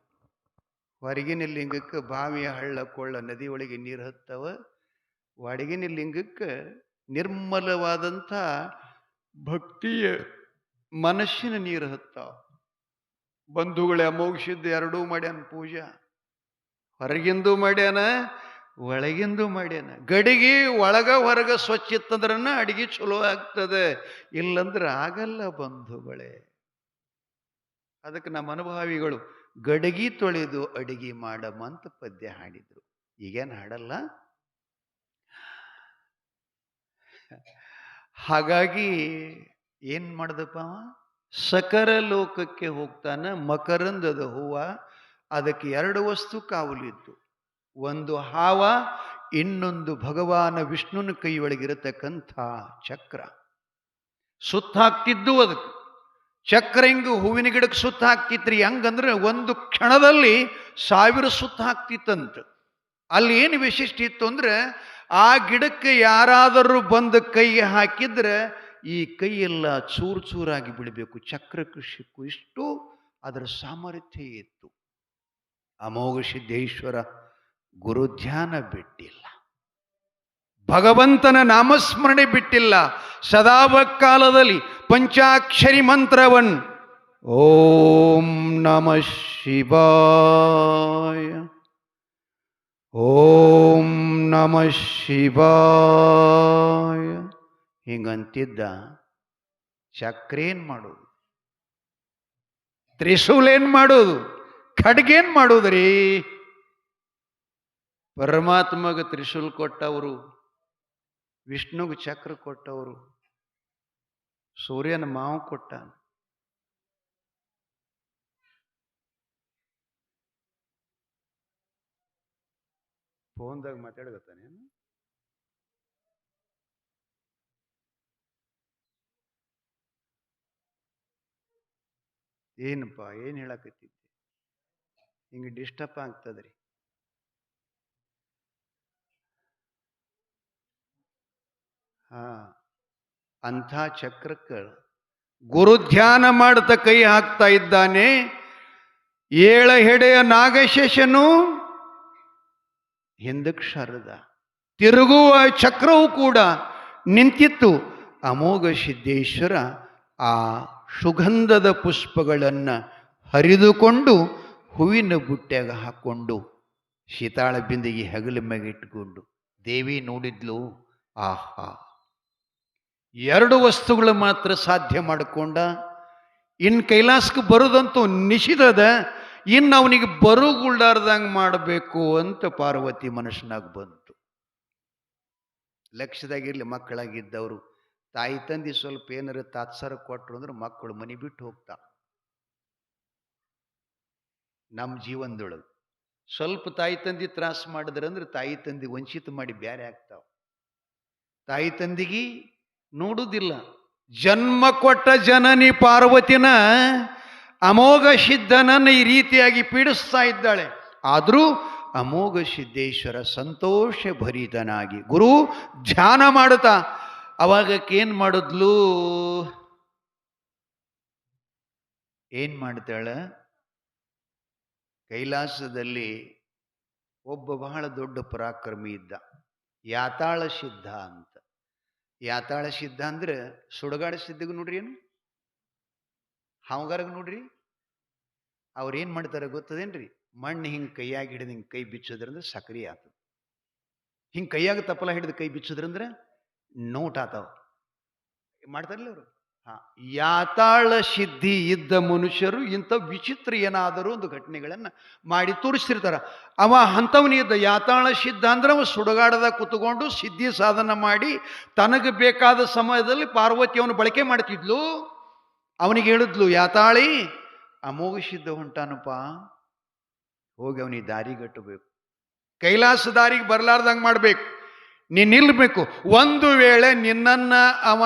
ಹೊರಗಿನ ಲಿಂಗಕ್ಕೆ ಬಾವಿಯ ಹಳ್ಳ ಕೊಳ್ಳ ನದಿ ಒಳಗೆ ನೀರು ಹತ್ತವ. ಒಡಗಿನ ಲಿಂಗಕ್ಕೆ ನಿರ್ಮಲವಾದಂಥ ಭಕ್ತಿಯ ಮನಸ್ಸಿನ ನೀರು ಹತ್ತಾವ. ಬಂಧುಗಳೇ ಅಮೋಘಿಸಿದ್ದು ಎರಡೂ ಮಾಡ್ಯಾನ ಪೂಜಾ. ಹೊರಗಿಂದು ಮಾಡ್ಯಾನ, ಒಳಗಿಂದು ಮಾಡ್ಯಾನ. ಗಡಿಗೆ ಒಳಗ ಹೊರಗ ಸ್ವಚ್ಛ ಇತ್ತಂದ್ರನ ಅಡಿಗೆ ಚಲೋ ಆಗ್ತದೆ. ಇಲ್ಲಂದ್ರೆ ಆಗಲ್ಲ ಬಂಧುಗಳೇ. ಅದಕ್ಕೆ ನಮ್ಮ ಅನುಭಾವಿಗಳು ಗಡಗಿ ತೊಳೆದು ಅಡಿಗೆ ಮಾಡಮಂತ ಪದ್ಯ ಹಾಡಿದ್ರು. ಈಗೇನು ಹಾಡಲ್ಲ? ಹಾಗಾಗಿ ಏನ್ ಮಾಡ್ದಪ್ಪ ಸಕರ ಲೋಕಕ್ಕೆ ಹೋಗ್ತಾನ, ಮಕರಂದದ ಹೂವ, ಅದಕ್ಕೆ ಎರಡು ವಸ್ತು ಕಾವಲಿತ್ತು. ಒಂದು ಹಾವ, ಇನ್ನೊಂದು ಭಗವಾನ ವಿಷ್ಣುನ ಕೈ ಒಳಗಿರತಕ್ಕಂಥ ಚಕ್ರ ಸುತ್ತಾಕ್ತಿದ್ದು ಅದಕ್ಕೆ. ಚಕ್ರ ಹಿಂಗ ಹೂವಿನ ಗಿಡಕ್ಕೆ ಸುತ್ತ ಹಾಕ್ತಿತ್ರಿ? ಹಂಗಂದ್ರೆ ಒಂದು ಕ್ಷಣದಲ್ಲಿ ಸಾವಿರ ಸುತ್ತ ಹಾಕ್ತಿತ್ತಂತ. ಅಲ್ಲಿ ಏನು ವಿಶಿಷ್ಟ ಇತ್ತು ಅಂದ್ರೆ ಆ ಗಿಡಕ್ಕೆ ಯಾರಾದರೂ ಬಂದು ಕೈ ಹಾಕಿದ್ರೆ ಈ ಕೈಯೆಲ್ಲ ಚೂರು ಚೂರಾಗಿ ಬಿಡಬೇಕು. ಚಕ್ರ ಕೃಷಿಕ್ಕೂ ಇಷ್ಟು ಅದರ ಸಾಮರ್ಥ್ಯ ಇತ್ತು. ಅಮೋಘ ಸಿದ್ದೇಶ್ವರ ಗುರು ಧ್ಯಾನ ಬಿಟ್ಟಿಲ್ಲ. ಭಗವಂತನ ನಾಮಸ್ಮರಣೆ ಬಿಟ್ಟಿಲ್ಲ. ಸದಾವ ಕಾಲದಲ್ಲಿ ಪಂಚಾಕ್ಷರಿ ಮಂತ್ರವನ್. ಓಂ ನಮ ಶಿವಾಯ. ಓಂ ನಮ ಶಿವಾಯ. ಹಿಂಗಂತಿದ್ದ ಚಕ್ರೇನು ಮಾಡೋದು. ತ್ರಿಶೂಲ್ ಏನ್ ಮಾಡೋದು. ಖಡ್ಗೇನ್ ಮಾಡೋದ್ರಿ? ಪರಮಾತ್ಮಗ ತ್ರಿಶೂಲ್ ಕೊಟ್ಟವರು. ವಿಷ್ಣುಗೆ ಚಕ್ರ ಕೊಟ್ಟವರು ಸೂರ್ಯನ ಮಾವು ಕೊಟ್ಟ ಫೋನ್ದಾಗ ಮಾತಾಡಕತ್ತಾನೇನು ಏನಪ್ಪ ಏನು ಹೇಳಕತ್ತಿದ್ದೆ? ಹಿಂಗೆ ಡಿಸ್ಟರ್ಬ್ ಆಗ್ತದ್ರಿ. ಅಂಥ ಚಕ್ರಕ್ಕೆ ಗುರು ಧ್ಯಾನ ಮಾಡ್ತಾ ಕೈ ಹಾಕ್ತಾ ಇದ್ದಾನೆ. ಏಳ ಹೆಡೆಯ ನಾಗಶೇಷನು ಹಿಂದಕ್ಕೆ ಶರದ. ತಿರುಗುವ ಚಕ್ರವು ಕೂಡ ನಿಂತಿತ್ತು. ಅಮೋಘ ಸಿದ್ದೇಶ್ವರ ಆ ಸುಗಂಧದ ಪುಷ್ಪಗಳನ್ನು ಹರಿದುಕೊಂಡು ಹೂವಿನ ಬುಟ್ಟಿಯಾಗ ಹಾಕ್ಕೊಂಡು ಶೀತಾಳ ಬಿಂದಿಗೆ ಹಗಲ ಮ್ಯಾಗ ಇಟ್ಕೊಂಡು, ದೇವಿ ನೋಡಿದ್ಲು? ಆಹಾ! ಎರಡು ವಸ್ತುಗಳು ಮಾತ್ರ ಸಾಧ್ಯ ಮಾಡಿಕೊಂಡ. ಇನ್ನು ಕೈಲಾಸಕ್ಕೆ ಬರೋದಂತೂ ನಿಷಿಧದ ಇನ್ನು ಅವನಿಗೆ ಬರುಗುಳ್ಳಾರ್ದಂಗೆ ಮಾಡಬೇಕು ಅಂತ ಪಾರ್ವತಿ ಮನಸ್ಸಿನಾಗ ಬಂತು. ಲಕ್ಷದಾಗಿರಲಿ ಮಕ್ಕಳಾಗಿದ್ದವರು, ತಾಯಿ ತಂದೆ ಸ್ವಲ್ಪ ಏನಾರು ತಾತ್ಸಾರ ಕೊಟ್ರು ಅಂದ್ರೆ ಮಕ್ಕಳು ಮನೆ ಬಿಟ್ಟು ಹೋಗ್ತಾ. ನಮ್ಮ ಜೀವನದೊಳಗೆ. ಸ್ವಲ್ಪ ತಾಯಿ ತಂದೆ ತ್ರಾಸ ಮಾಡಿದ್ರಂದ್ರೆ ತಾಯಿ ತಂದೆ ವಂಚಿತ ಮಾಡಿ ಬೇರೆ ಆಗ್ತಾವ. ತಾಯಿ ತಂದಿಗೆ ನೋಡುವುದಿಲ್ಲ ಜನ್ಮ ಕೊಟ್ಟ ಜನನಿ ಪಾರ್ವತಿನ ಅಮೋಘ ಸಿದ್ಧನನ್ನು ಈ ರೀತಿಯಾಗಿ ಪೀಡಿಸ್ತಾ ಇದ್ದಾಳೆ. ಆದರೂ ಅಮೋಘ ಸಿದ್ದೇಶ್ವರ ಸಂತೋಷ ಭರಿತನಾಗಿ, ಗುರು ಧ್ಯಾನ ಮಾಡುತ್ತಾ, ಅವಾಗಕ್ಕೇನು ಮಾಡಿದ್ಲು? ಏನ್ ಮಾಡ್ತಾಳ ಕೈಲಾಸದಲ್ಲಿ ಒಬ್ಬ ಬಹಳ ದೊಡ್ಡ ಪರಾಕ್ರಮಿ ಇದ್ದ, ಯಾತಾಳ ಸಿದ್ಧ ಅಂತ. ಯಾತಾಳ ಸಿದ್ಧ ಅಂದ್ರೆ ಸುಡಗಾಡ ಸಿದ್ಧಗ ನೋಡ್ರಿ ಏನು? ಹಾವಗಾರಗ ನೋಡ್ರಿ? ಅವ್ರು ಏನ್ ಮಾಡ್ತಾರೆ ಗೊತ್ತದೇನ್ರಿ? ಮಣ್ಣು ಹಿಂಗೆ ಕೈಯಾಗಿ ಹಿಡಿದು ಹಿಂಗೆ ಕೈ ಬಿಚ್ಚೋದ್ರಂದ್ರೆ ಸಕ್ರಿ ಆತದ. ಹಿಂಗೆ ಕೈಯಾಗ ತಪ್ಪಲ ಹಿಡಿದು ಕೈ ಬಿಚ್ಚೋದ್ರಂದ್ರೆ ನೋಟ್ ಆತಾವ. ಮಾಡ್ತಾರಲ್ಲ ಅವರು? ಯಾತಾಳ ಸಿದ್ಧಿ ಇದ್ದ ಮನುಷ್ಯರು ಇಂಥ ವಿಚಿತ್ರ ಏನಾದರೂ ಒಂದು ಘಟನೆಗಳನ್ನು ಮಾಡಿ ತೋರಿಸ್ತಿರ್ತಾರೆ. ಅವ ಹಂತವನಿದ್ದ ಯಾತಾಳ ಸಿದ್ಧ ಅಂದ್ರೆ ಅವ ಸುಡಗಾಡದ ಕೂತ್ಕೊಂಡು ಸಿದ್ಧಿ ಸಾಧನ ಮಾಡಿ ತನಗೆ ಬೇಕಾದ ಸಮಯದಲ್ಲಿ ಪಾರ್ವತಿ ಅವನು ಬಳಕೆ ಮಾಡ್ತಿದ್ಲು. ಅವನಿಗೆ ಹೇಳಿದ್ಲು, ಯಾತಾಳಿ ಅಮೋಘ ಸಿದ್ಧ ಹೊಂಟಾನಪ್ಪ. ಹೋಗಿ ಅವನಿಗೆ ದಾರಿ ಗಟ್ಟಬೇಕು ಕೈಲಾಸ ದಾರಿಗೆ ಬರಲಾರ್ದಂಗೆ ಮಾಡಬೇಕು. ನೀನು ನಿಲ್ಬೇಕು. ಒಂದು ವೇಳೆ ನಿನ್ನನ್ನು ಅವ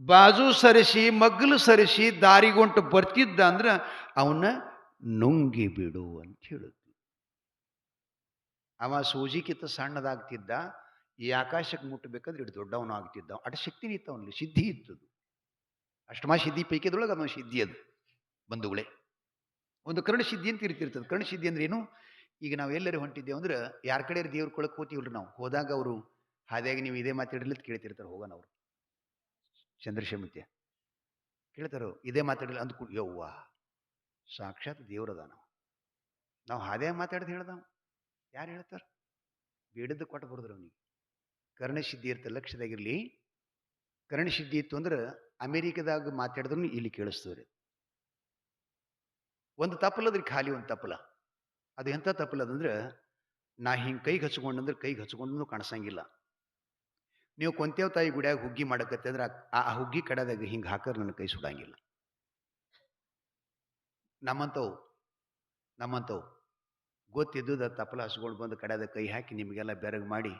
ಬಾಜು ಸರಿಸಿ ಮಗ್ಗಲು ಸರಿಸಿ, ದಾರಿಗೊಂಟು ಬರ್ತಿದ್ದ ಅಂದ್ರೆ ಅವನ್ನ ನುಂಗಿ ಬಿಡು ಅಂತ ಹೇಳುತ್ತೆ ಅವ ಸೂಜಿಕಿತ್ತ ಸಣ್ಣದಾಗ್ತಿದ್ದ, ಈ ಆಕಾಶಕ್ಕೆ ಮುಟ್ಟಬೇಕಾದ್ರೆ ಇಟ್ಟು ದೊಡ್ಡವನು ಆಗ್ತಿದ್ದ. ಅಟ ಶಕ್ತಿ ಇತ್ತು ಅವನಲ್ಲಿ ಸಿದ್ಧಿ ಇತ್ತದು ಅಷ್ಟಮ ಸಿದ್ಧಿ ಪೈಕಿದೊಳಗೆ ಅದೊಂದು ಸಿದ್ಧಿ ಅದು, ಬಂಧುಗಳೇ. ಒಂದು ಕರ್ಣ ಸಿದ್ಧಿ ಅಂತ ಇರ್ತಿರ್ತದೆ. ಕರ್ಣ ಸಿದ್ಧಿ ಅಂದ್ರೆ ಏನು? ಈಗ ನಾವು ಎಲ್ಲರೂ ಹೊಂಟಿದ್ದೇವೆ ಅಂದ್ರೆ ಯಾರ ಕಡೆ ದೇವ್ರ ಕೊಳಕ್ಕೆ ಹೋತೀವಲ್ರಿ ನಾವು? ಹೋದಾಗ ಅವರು ಹಾದಿಯಾಗಿ ನೀವು ಇದೇ ಮಾತಾಡಲಿ ಅಂತ ಕೇಳ್ತಿರ್ತಾರೆ, ಹೋಗೋಣ ಅವರು. ಚಂದ್ರಶಮಿತ್ಯ. ಕೇಳ್ತಾರೋ, ಇದೇ ಮಾತಾಡಲಿಲ್ಲ ಅಂದ್ಕೊಂಡು ಯವ್ವ, ಸಾಕ್ಷಾತ್ ದೇವ್ರದ ನಾವು ನಾವು ಹಾದ್ಯಾಗ ಮಾತಾಡ್ದು ಹೇಳ್ದಾವ. ಯಾರು ಹೇಳ್ತಾರ? ಬೇಡದ್ದು ಕೊಟ್ಟು ಬರೋದ್ರ ಅವನಿಗೆ. ಕರ್ಣಸಿದ್ಧಿ ಇರ್ತ ಲಕ್ಷ್ಯದಾಗಿರ್ಲಿ. ಕರ್ಣಸಿದ್ಧಿ ಇತ್ತು ಅಂದ್ರೆ ಅಮೇರಿಕದಾಗ ಮಾತಾಡಿದ್ರು ಇಲ್ಲಿ ಕೇಳಿಸ್ತವ್ರಿ ಒಂದು ತಪ್ಪಲದ್ರಿ ಖಾಲಿ ಒಂದು ತಪ್ಪಲ ಅದು ಎಂಥ ತಪ್ಪಲದಂದ್ರೆ ನಾ ಹಿಂಗೆ ಕೈಗೆ ಹಚ್ಕೊಂಡಂದ್ರೆ ಕೈಗೆ ಹಚ್ಕೊಂಡು ಕಾಣಿಸಂಗಿಲ್ಲ. ನೀವು ಕೊಂತೇವ್ ತಾಯಿ ಗುಡಿಯಾಗ ಹುಗ್ಗಿ ಮಾಡಕತ್ತೆ ಅಂದ್ರೆ ಆ ಹುಗ್ಗಿ ಕಡದಾಗ ಹಿಂಗೆ ಹಾಕರ್ ನನ್ನ ಕೈ ಸುಡಂಗಿಲ್ಲ. ನಮ್ಮಂತವು ನಮ್ಮಂತವು ಗೊತ್ತಿದ್ದುದ ತಪ್ಪಲ ಹಸುಗಳು ಬಂದು ಕಡೆದ ಕೈ ಹಾಕಿ ನಿಮಗೆಲ್ಲ ಬೆರಗು ಮಾಡಿ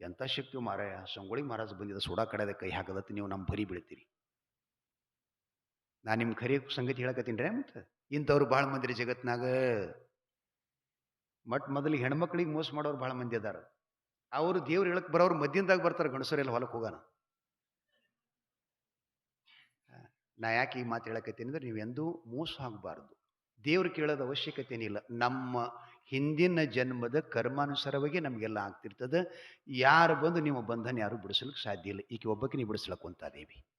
ಎಂಥ ಶಕ್ತಿ ಮಾರಾಯ, ಸಂಗೊಳ್ಳಿ ಮಹಾರಾಜ ಬಂದಿದ್ದ ಸುಡಾ ಕಡೆದ ಕೈ ಹಾಕದತ್ತು ನೀವು ನಮ್ಮ ಬರಿ ಬೀಳ್ತೀರಿ ನಾನು ನಿಮ್ಮ ಖರೀ ಸಂಗತಿ ಹೇಳಕತ್ತೀನಿ ಮತ್ತೆ? ಇಂಥವ್ರು ಭಾಳ ಮಂದಿ ರೀ ಜಗತ್ನಾಗ. ಮಟ್ ಮೊದಲಿಗೆ ಹೆಣ್ಮಕ್ಳಿಗೆ ಮೋಸ ಮಾಡೋರು ಭಾಳ ಮಂದಿ ಅದಾರ. ಅವರು ದೇವ್ರು ಹೇಳಕ್ ಬರೋರು ಮಧ್ಯದಾಗ ಬರ್ತಾರೆ ಗಂಡಸರೆಲ್ಲ ಹೊಲಕ್ಕೆ ಹೋಗೋಣ. ನಾ ಯಾಕೆ ಈ ಮಾತು ಹೇಳಕತ್ತೀನಿ ಅಂದ್ರೆ ನೀವು ಎಂದೂ ಮೋಸ ಆಗಬಾರ್ದು. ದೇವ್ರು ಕೇಳೋದ ಅವಶ್ಯಕತೆ ಏನಿಲ್ಲ ನಮ್ಮ ಹಿಂದಿನ ಜನ್ಮದ ಕರ್ಮಾನುಸಾರವಾಗಿ ನಮಗೆಲ್ಲ ಆಗ್ತಿರ್ತದೆ. ಯಾರು ಬಂದು ನಿಮ್ಮ ಬಂಧನ ಯಾರು ಬಿಡಿಸ್ಲಿಕ್ಕೆ ಸಾಧ್ಯ ಇಲ್ಲ. ಈಕೆ ಒಬ್ಬಕ್ಕೆ ನೀವು ಬಿಡಿಸ್ಲಕ್ಕೆ ದೇವಿ